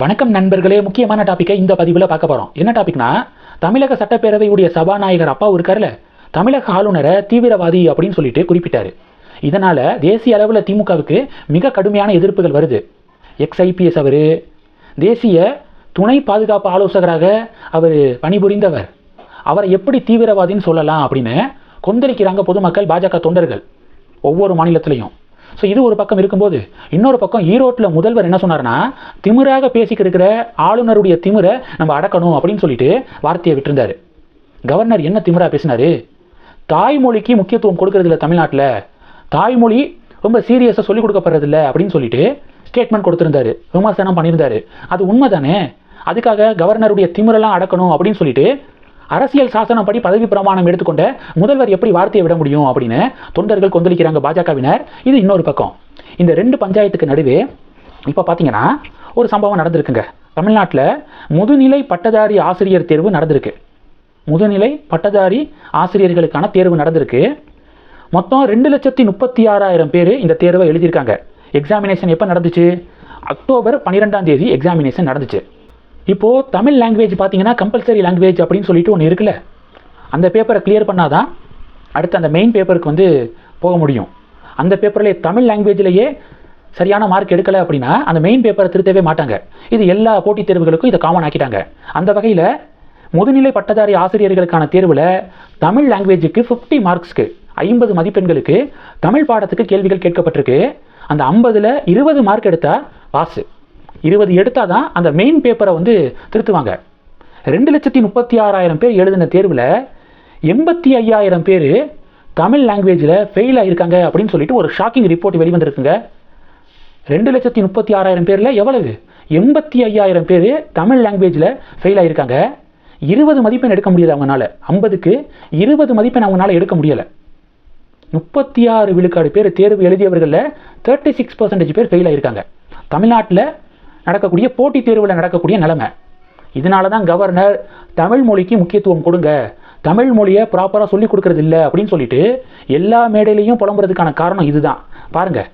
வணக்கம் நண்பர்களே முக்கியமான டாப்பிக்கை இந்த பதிவில் பார்க்க போகிறோம் என்ன டாபிக்னா தமிழக சட்டப்பேரவையுடைய சபாநாயகர் அப்பா இருக்கார்ல தமிழக ஆளுநரை தீவிரவாதி அப்படின்னு சொல்லிட்டு குறிப்பிட்டார். இதனால் தேசிய அளவில் திமுகவுக்கு மிக கடுமையான எதிர்ப்புகள் வருது. எக்ஸ்ஐபிஎஸ் அவர் தேசிய துணை பாதுகாப்பு ஆலோசகராக அவர் பணிபுரிந்தவர். அவரை எப்படி தீவிரவாதின்னு சொல்லலாம் அப்படின்னு கொந்தளிக்கிறாங்க பொதுமக்கள் பாஜக தொண்டர்கள் ஒவ்வொரு மாநிலத்திலையும். ஸோ இது ஒரு பக்கம் இருக்கும்போது இன்னொரு பக்கம் ஈரோட்டில் முதல்வர் என்ன சொன்னார்னா திமிராக பேசிக்கிருக்கிற ஆளுநருடைய திமிரை நம்ம அடக்கணும் அப்படின்னு சொல்லிட்டு வார்த்தையை விட்டுருந்தாரு. கவர்னர் என்ன திமிரா பேசினார்? தாய்மொழிக்கு முக்கியத்துவம் கொடுக்கறதில்ல தமிழ்நாட்டில். தாய்மொழி ரொம்ப சீரியஸாக சொல்லிக் கொடுக்கப்படுறதில்ல அப்படின்னு சொல்லிட்டு ஸ்டேட்மெண்ட் கொடுத்துருந்தாரு. விமர்சனம் பண்ணியிருந்தாரு. அது உண்மை தானே அதுக்காக கவர்னருடைய திமிரெல்லாம் அடக்கணும் அப்படின்னு சொல்லிட்டு அரசியல் சாசனம் படி பதவி பிரமாணம் எடுத்துக்கொண்ட முதல்வர் எப்படி வார்த்தையை விட முடியும் அப்படின்னு தொண்டர்கள் கொந்தளிக்கிறாங்க பாஜகவினர். இது இன்னொரு பக்கம். இந்த ரெண்டு பஞ்சாயத்துக்கு நடுவே இப்போ பார்த்தீங்கன்னா ஒரு சம்பவம் நடந்திருக்குங்க. தமிழ்நாட்டில் முதுநிலை பட்டதாரி ஆசிரியர் தேர்வு நடந்திருக்கு. முதுநிலை பட்டதாரி ஆசிரியர்களுக்கான தேர்வு நடந்திருக்கு. மொத்தம் ரெண்டு லட்சத்தி முப்பத்தி ஆறாயிரம் பேர் இந்த தேர்வை எழுதியிருக்காங்க. எக்ஸாமினேஷன் எப்போ நடந்துச்சு? அக்டோபர் பன்னிரெண்டாம் தேதி எக்ஸாமினேஷன் நடந்துச்சு. இப்போது தமிழ் லாங்குவேஜ் பார்த்தீங்கன்னா கம்பல்சரி லாங்குவேஜ் அப்படின்னு சொல்லிட்டு ஒன்று இருக்குல்ல. அந்த பேப்பரை கிளியர் பண்ணாதான் அடுத்து அந்த மெயின் பேப்பருக்கு வந்து போக முடியும். அந்த பேப்பரில் தமிழ் லாங்குவேஜ்லேயே சரியான மார்க் எடுக்கலை அப்படின்னா அந்த மெயின் பேப்பரை திருத்தவே மாட்டாங்க. இது எல்லா போட்டித் தேர்வுகளுக்கும் இதை காமன் ஆக்கிட்டாங்க. அந்த வகையில் முதுநிலை பட்டதாரி ஆசிரியர்களுக்கான தேர்வில் தமிழ் லாங்குவேஜுக்கு ஃபிஃப்டி மார்க்ஸ்க்கு ஐம்பது மதிப்பெண்களுக்கு தமிழ் பாடத்துக்கு கேள்விகள் கேட்கப்பட்டிருக்கு. அந்த ஐம்பதில் இருபது மார்க் எடுத்தால் பாஸு இருபது எடுத்தால் தான் அந்த மெயின் பேப்பரை வந்து திருத்துவாங்க. ரெண்டு லட்சத்தி முப்பத்தி ஆறாயிரம் பேர் எழுதின தேர்வில் எண்பத்தி ஐயாயிரம் பேர் தமிழ் லாங்குவேஜில் ஃபெயில் ஆகியிருக்காங்க அப்படின்னு சொல்லிட்டு ஒரு ஷாக்கிங் ரிப்போர்ட் வெளிவந்திருக்குங்க. ரெண்டு லட்சத்தி முப்பத்தி ஆறாயிரம் பேரில் எவ்வளவு? எண்பத்தி ஐயாயிரம் பேர் தமிழ் லாங்குவேஜில் ஃபெயில் ஆகியிருக்காங்க இருபது மதிப்பெண் எடுக்க முடியலை அவங்களால ஐம்பதுக்கு இருபது மதிப்பெண் அவங்களால எடுக்க முடியலை. முப்பத்தி ஆறு விழுக்காடு பேர் தேர்வு எழுதியவர்களில் தேர்ட்டி சிக்ஸ் பர்சன்டேஜ் பேர் ஃபெயில் ஆகியிருக்காங்க தமிழ்நாட்டில் நடக்கக்கூடிய போட்டித் தேர்வில் நடக்கக்கூடிய நிலைமை. இதனால தான் கவர்னர் தமிழ் மொழிக்கு முக்கியத்துவம் கொடுங்க. தமிழ் மொழியை ப்ராப்பராக சொல்லிக் கொடுக்கறது இல்லை அப்படின்னு சொல்லிட்டு எல்லா மேடையிலையும் புலம்புறதுக்கான காரணம் இதுதான். பாருங்க.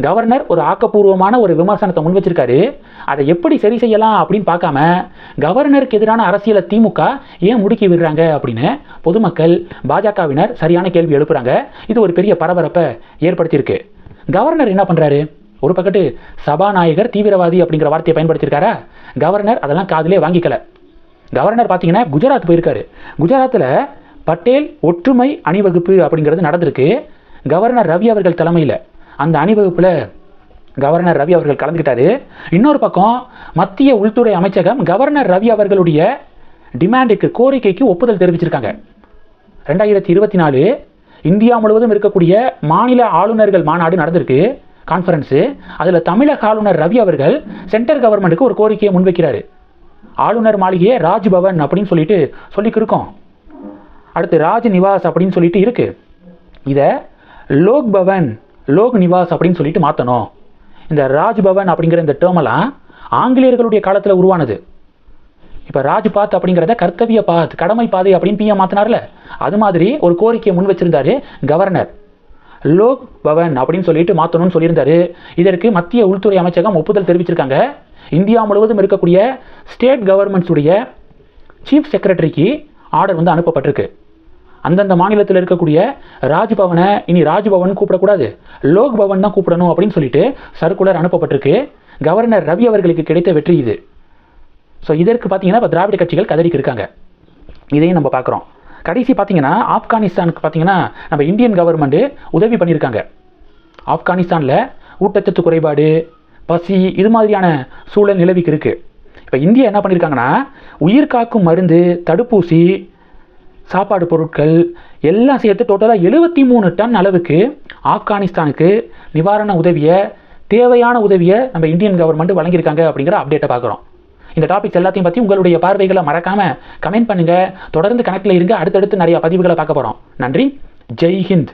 கவர்னர் ஒரு ஆக்கப்பூர்வமான ஒரு விமர்சனத்தை முன் வச்சிருக்காரு. அதை எப்படி சரி செய்யலாம் அப்படின்னு பார்க்காம கவர்னருக்கு எதிரான அரசியலை திமுக ஏன் முடுக்கி விடுறாங்க அப்படின்னு பொதுமக்கள் பாஜகவினர் சரியான கேள்வி எழுப்புறாங்க. இது ஒரு பெரிய பரபரப்பை ஏற்படுத்தியிருக்கு. கவர்னர் என்ன பண்ணுறாரு ஒரு பக்கத்து சபாநாயகர் தீவிரவாதி அப்படிங்கிற வார்த்தையை பயன்படுத்தியிருக்காரா? கவர்னர் அதெல்லாம் காதிலே வாங்கிக்கல. கவர்னர் பார்த்தீங்கன்னா குஜராத் போயிருக்காரு. குஜராத்தில் பட்டேல் ஒற்றுமை அணிவகுப்பு அப்படிங்கிறது நடந்திருக்கு. கவர்னர் ரவி அவர்கள் தலைமையில். அந்த அணிவகுப்பில் கவர்னர் ரவி அவர்கள் கலந்துக்கிட்டாரு. இன்னொரு பக்கம் மத்திய உள்துறை அமைச்சகம் கவர்னர் ரவி அவர்களுடைய டிமாண்டுக்கு கோரிக்கைக்கு ஒப்புதல் தெரிவிச்சிருக்காங்க. ரெண்டாயிரத்தி இருபத்தி நாலு இந்தியா முழுவதும் இருக்கக்கூடிய மாநில ஆளுநர்கள் மாநாடு நடந்திருக்கு. கான்ஃபரன்ஸு அதில் தமிழக ஆளுநர் ரவி அவர்கள் சென்ட்ரல் கவர்மெண்ட்டுக்கு ஒரு கோரிக்கையை முன்வைக்கிறாரு. ஆளுநர் மாளிகையை ராஜ்பவன் அப்படின்னு சொல்லிட்டு சொல்லிக்கிருக்கோம் அடுத்து ராஜ் நிவாஸ் அப்படின்னு சொல்லிட்டு இருக்கு. இதை லோக் பவன் லோக் நிவாஸ் அப்படின்னு சொல்லிட்டு மாற்றணும் இந்த ராஜ்பவன் அப்படிங்கிற இந்த டேர்மெல்லாம் ஆங்கிலேயர்களுடைய காலத்தில் உருவானது. இப்போ ராஜ்பாத் அப்படிங்கிறத கர்த்தவிய பாத் கடமை பாதை அப்படின்னு பிஎம் மாற்றினார்ல அது மாதிரி ஒரு கோரிக்கையை முன் வச்சிருந்தாரு கவர்னர். லோக் பவன் அப்படின்னு சொல்லிட்டு மாற்றணும்னு சொல்லியிருந்தாரு. இதற்கு மத்திய உள்துறை அமைச்சகம் ஒப்புதல் தெரிவிச்சிருக்காங்க. இந்தியா முழுவதும் இருக்கக்கூடிய ஸ்டேட் கவர்மெண்ட்ஸுடைய சீஃப் செக்ரட்டரிக்கு ஆர்டர் வந்து அனுப்பப்பட்டிருக்கு. அந்தந்த மாநிலத்தில் இருக்கக்கூடிய ராஜ்பவனை இனி ராஜ்பவன் கூப்பிடக்கூடாது. லோக் பவன் தான் கூப்பிடணும் அப்படின்னு சொல்லிட்டு சர்க்குலர் அனுப்பப்பட்டிருக்கு. கவர்னர் ரவி அவர்களுக்கு கிடைத்த வெற்றி இது. ஸோ இதற்கு பார்த்தீங்கன்னா இப்போ திராவிட கட்சிகள் கதறிக்கு இருக்காங்க இதையும் நம்ம பார்க்குறோம். கடைசி பார்த்தீங்கன்னா ஆப்கானிஸ்தானுக்கு பார்த்தீங்கன்னா நம்ம இந்தியன் கவர்மெண்ட்டு உதவி பண்ணியிருக்காங்க ஆப்கானிஸ்தானில் ஊட்டச்சத்து குறைபாடு பசி இது மாதிரியான சூழல் நிலவிக்கு இருக்குது இப்போ இந்தியா என்ன பண்ணியிருக்காங்கன்னா உயிர் காக்கும் மருந்து தடுப்பூசி சாப்பாடு பொருட்கள் எல்லாம் சேர்த்து டோட்டலாக எழுபத்தி மூணு டன் அளவுக்கு ஆப்கானிஸ்தானுக்கு நிவாரண உதவியை தேவையான உதவியை நம்ம இந்தியன் கவர்மெண்ட் வழங்கியிருக்காங்க அப்படிங்கிற அப்டேட்டை பார்க்குறோம் இந்த டாபிக்ஸ் எல்லாத்தையும் பற்றி உங்களுடைய பார்வைகளை மறக்காமல் கமெண்ட் பண்ணுங்கள் தொடர்ந்து கணக்கில் இருங்க அடுத்தடுத்து நிறைய பதிவுகளை பார்க்க போகிறோம் நன்றி. ஜெய் ஹிந்த்.